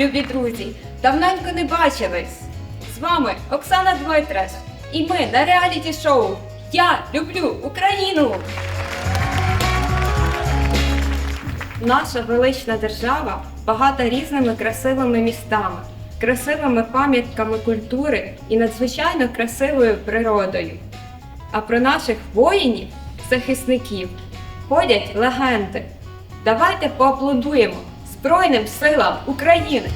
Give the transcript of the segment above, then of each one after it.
Любі друзі! Давненько не бачились. З вами Оксана Дмитреш. І ми на реаліті шоу Я люблю Україну. Наша велична держава багата різними красивими містами, красивими пам'ятками культури і надзвичайно красивою природою. А про наших воїнів, захисників, ходять легенди. Давайте поаплодуємо Збройним силам України!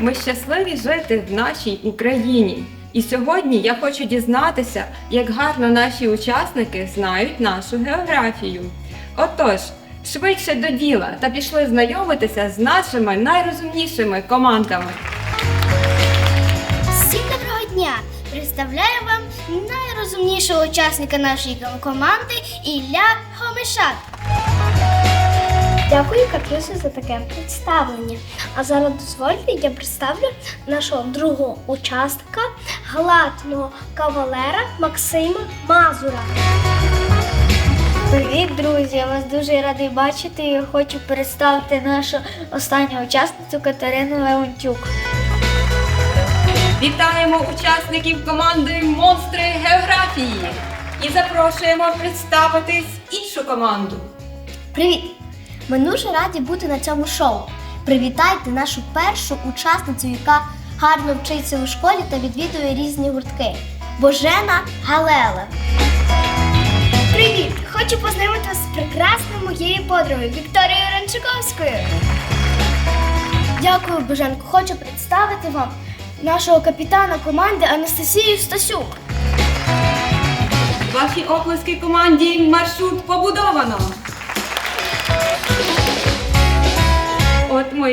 Ми щасливі жити в нашій Україні. І сьогодні я хочу дізнатися, як гарно наші учасники знають нашу географію. Отож, швидше до діла та пішли знайомитися з нашими найрозумнішими командами. Всім доброго дня! Представляю вам найрозумнішого учасника нашої команди Ілля Хомишак. Дякую, Катрусі, за таке представлення. А зараз дозвольте, я представлю нашого другого учасника, галатного кавалера Максима Мазура. Привіт, друзі! Я вас дуже радий бачити і хочу представити нашу останню учасницю Катерину Леонтюк. Вітаємо учасників команди Монстри географії і запрошуємо представитись іншу команду. Привіт! Ми дуже раді бути на цьому шоу. Привітайте нашу першу учасницю, яка гарно вчиться у школі та відвідує різні гуртки. Божена Галела. Привіт! Хочу познайомити вас з прекрасною моєю подругою Вікторією Ранчаковською. Дякую, Боженко. Хочу представити вам нашого капітана команди Анастасію Стасюк. Ваші оплески команді маршрут побудовано.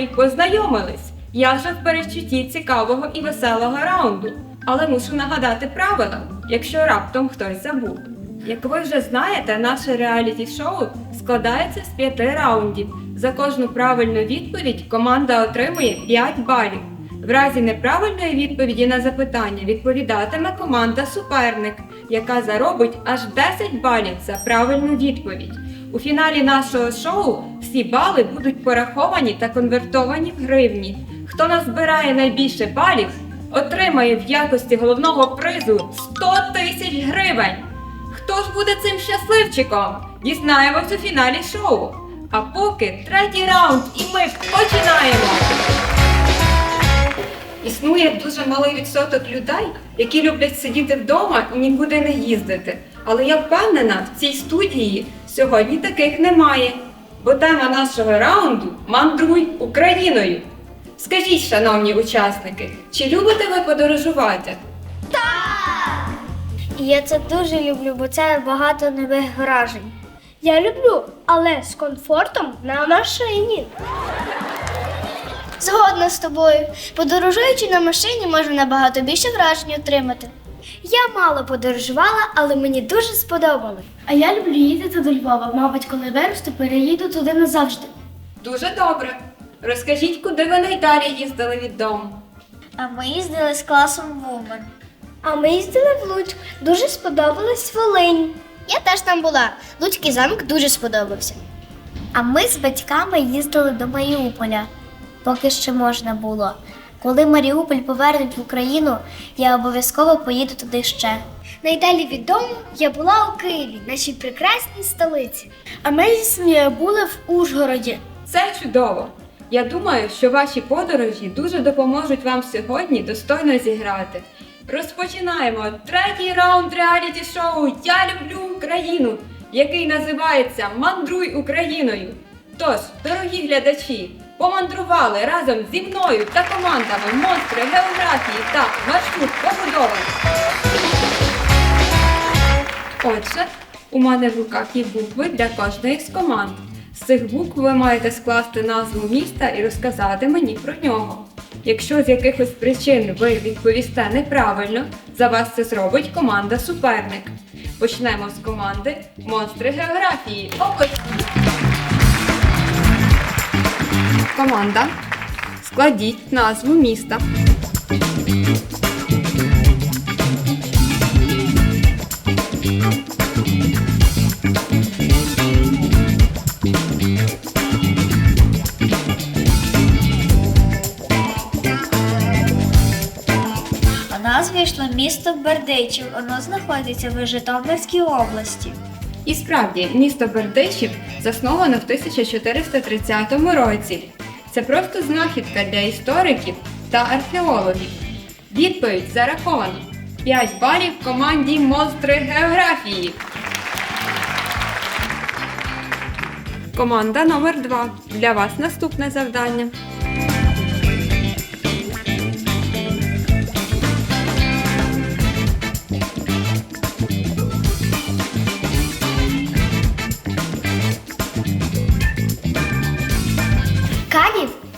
Й познайомились. Я вже в передчутті цікавого і веселого раунду. Але мушу нагадати правила, якщо раптом хтось забув. Як ви вже знаєте, наше реаліті-шоу складається з п'яти раундів. За кожну правильну відповідь команда отримує 5 балів. В разі неправильної відповіді на запитання відповідатиме команда суперник, яка заробить аж 10 балів за правильну відповідь. У фіналі нашого шоу всі бали будуть пораховані та конвертовані в гривні. Хто назбирає найбільше балів, отримає в якості головного призу 100 тисяч гривень. Хто ж буде цим щасливчиком? Дізнаємось у фіналі шоу. А поки третій раунд, і ми починаємо. Існує дуже малий відсоток людей, які люблять сидіти вдома і нікуди не їздити. Але я впевнена, в цій студії сьогодні таких немає. Бо тема нашого раунду мандруй Україною. Скажіть, шановні учасники, чи любите ви подорожувати? І я це дуже люблю, бо це багато нових вражень. Я люблю, але з комфортом на машині. Згодна з тобою. Подорожуючи на машині, можна набагато більше вражень отримати. Я мало подорожувала, але мені дуже сподобалось. А я люблю їздити до Львова. Мабуть, коли виросту, переїду туди назавжди. Дуже добре. Розкажіть, куди ви найдалі їздили від дому? А ми їздили з класом Вумен. А ми їздили в Луцьк. Дуже сподобалась Волинь. Я теж там була. Луцький замок дуже сподобався. А ми з батьками їздили до Маріуполя, поки ще можна було. Коли Маріуполь повернуть в Україну, я обов'язково поїду туди ще. Найдалі від дому я була у Києві, нашій прекрасній столиці. А ми зі сім'єю були в Ужгороді. Це чудово! Я думаю, що ваші подорожі дуже допоможуть вам сьогодні достойно зіграти. Розпочинаємо третій раунд реаліті шоу Я люблю Україну, який називається Мандруй Україною. Тож, дорогі глядачі, помандрували разом зі мною та командами монстри географії та маршрут побудови. Отже, у мене в руках є букви для кожної з команд. З цих букв ви маєте скласти назву міста і розказати мені про нього. Якщо з якихось причин ви відповісте неправильно, за вас це зробить команда суперник. Почнемо з команди Монстри географії. Опусті! Команда. Складіть назву міста. У нас вийшло місто Бердичів. Воно знаходиться в Житомирській області. І справді, місто Бердичів засновано в 1430 році. Це просто знахідка для істориків та археологів. Відповідь зарахована. 5 балів команді Монстри географії. Команда номер 2 Для вас наступне завдання.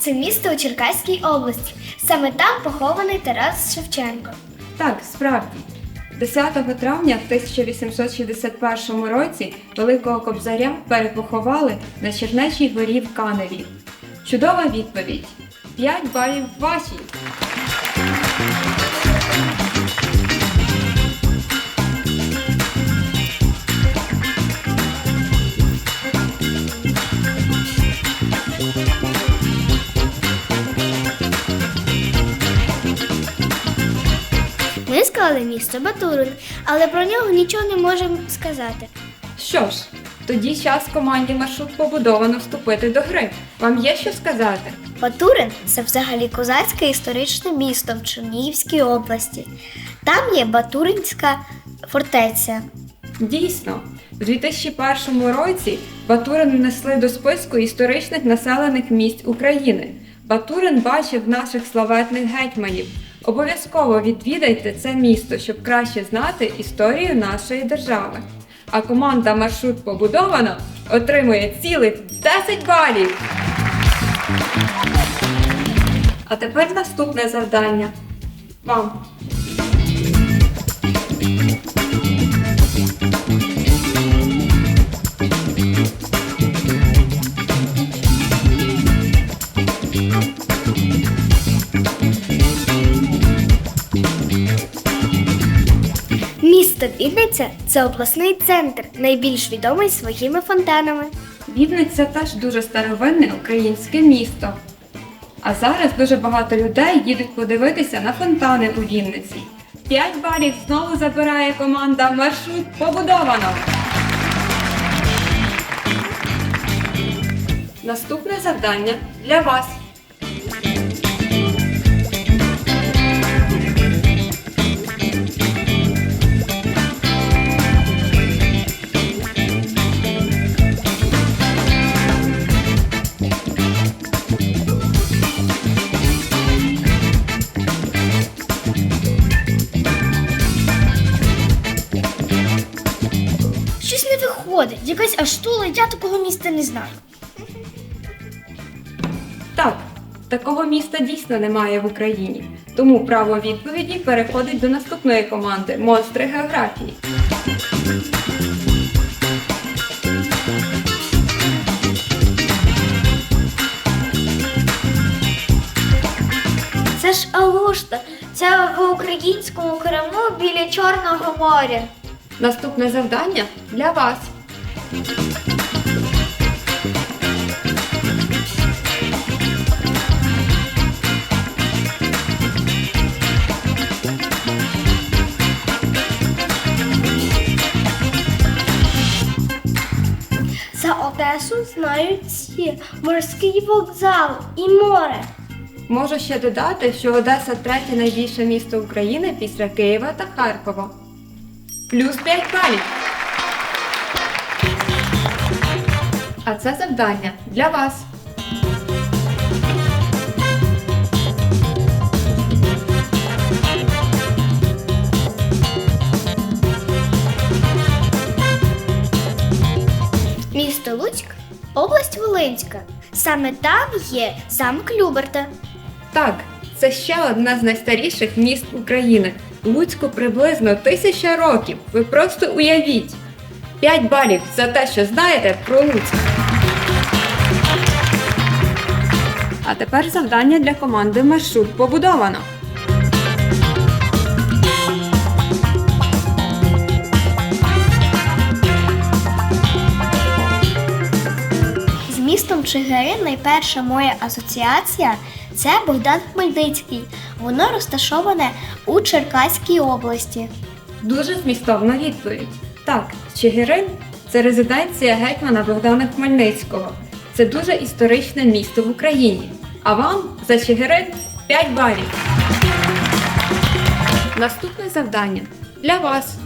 Це місто у Черкаській області. Саме там похований Тарас Шевченко. Так, справді. 10 травня в 1861 році Великого Кобзаря перепоховали на Чернечій горі в Каневі. Чудова відповідь. 5 балів вашій. Склали місто Батурин, але про нього нічого не можемо сказати. Що ж, тоді час команді маршрут побудовано вступити до гри. Вам є що сказати? Батурин це взагалі козацьке історичне місто в Чернігівській області. Там є Батуринська фортеця. Дійсно, у 2001 році Батурин внесли до списку історичних населених місць України. Батурин бачив наших славетних гетьманів. Обов'язково відвідайте це місто, щоб краще знати історію нашої держави. А команда маршрут побудовано отримує цілих 10 балів. А тепер наступне завдання. Вам. Вінниця це обласний центр, найбільш відомий своїми фонтанами. Вінниця теж дуже старовинне українське місто. А зараз дуже багато людей їдуть подивитися на фонтани у Вінниці. 5 балів знову забирає команда маршрут побудовано. Наступне завдання для вас. Такого міста не знаю. Так, такого міста дійсно немає в Україні. Тому право відповіді переходить до наступної команди Монстри географії. Це ж Алушта, Це в українському Криму біля Чорного моря. Наступне завдання для вас. Одесу знають всі морський вокзал і море. Можу ще додати, що Одеса третє найбільше місто України після Києва та Харкова. Плюс 5 балів. А це завдання для вас. Область Волинська. Саме там є замок Люберта. Так, це ще одне з найстаріших міст України. Луцьку приблизно тисяча років. Ви просто уявіть. 5 балів за те, що знаєте про Луцьк. А тепер завдання для команди Маршрут побудовано. Містом Чигирин найперша моя асоціація це Богдан Хмельницький. Воно розташоване у Черкаській області. Дуже змістовна відповідь. Так, Чигирин це резиденція гетьмана Богдана Хмельницького. Це дуже історичне місто в Україні. А вам за Чигирин 5 балів. Наступне завдання для вас.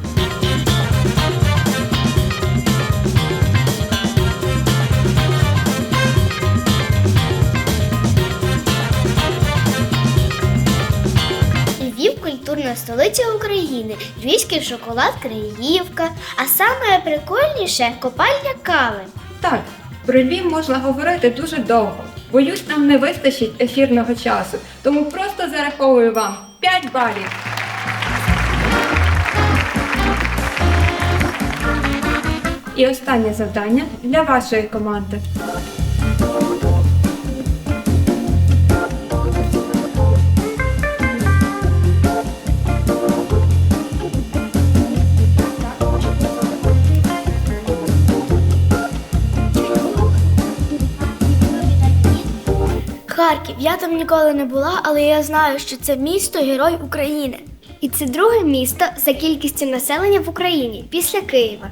Культурна столиця України, львівський шоколад Криївка, а саме прикольніше копальня кави. Так, про Львів можна говорити дуже довго. Боюсь, нам не вистачить ефірного часу, тому просто зараховую вам 5 балів. І останнє завдання для вашої команди. Харків. Я там ніколи не була, але я знаю, що це місто Герой України. І це друге місто за кількістю населення в Україні після Києва.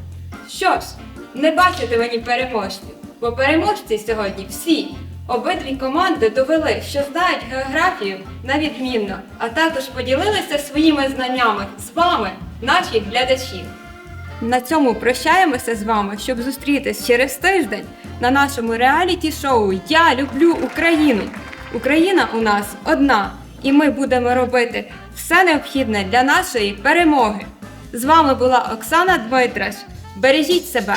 Що ж, не бачите мені переможців, бо переможці сьогодні всі. Обидві команди довели, що знають географію на відмінно, а також поділилися своїми знаннями з вами, наші глядачі. На цьому прощаємося з вами, щоб зустрітись через тиждень на нашому реаліті-шоу Я люблю Україну. Україна у нас одна, і ми будемо робити все необхідне для нашої перемоги. З вами була Оксана Дмитраш. Бережіть себе!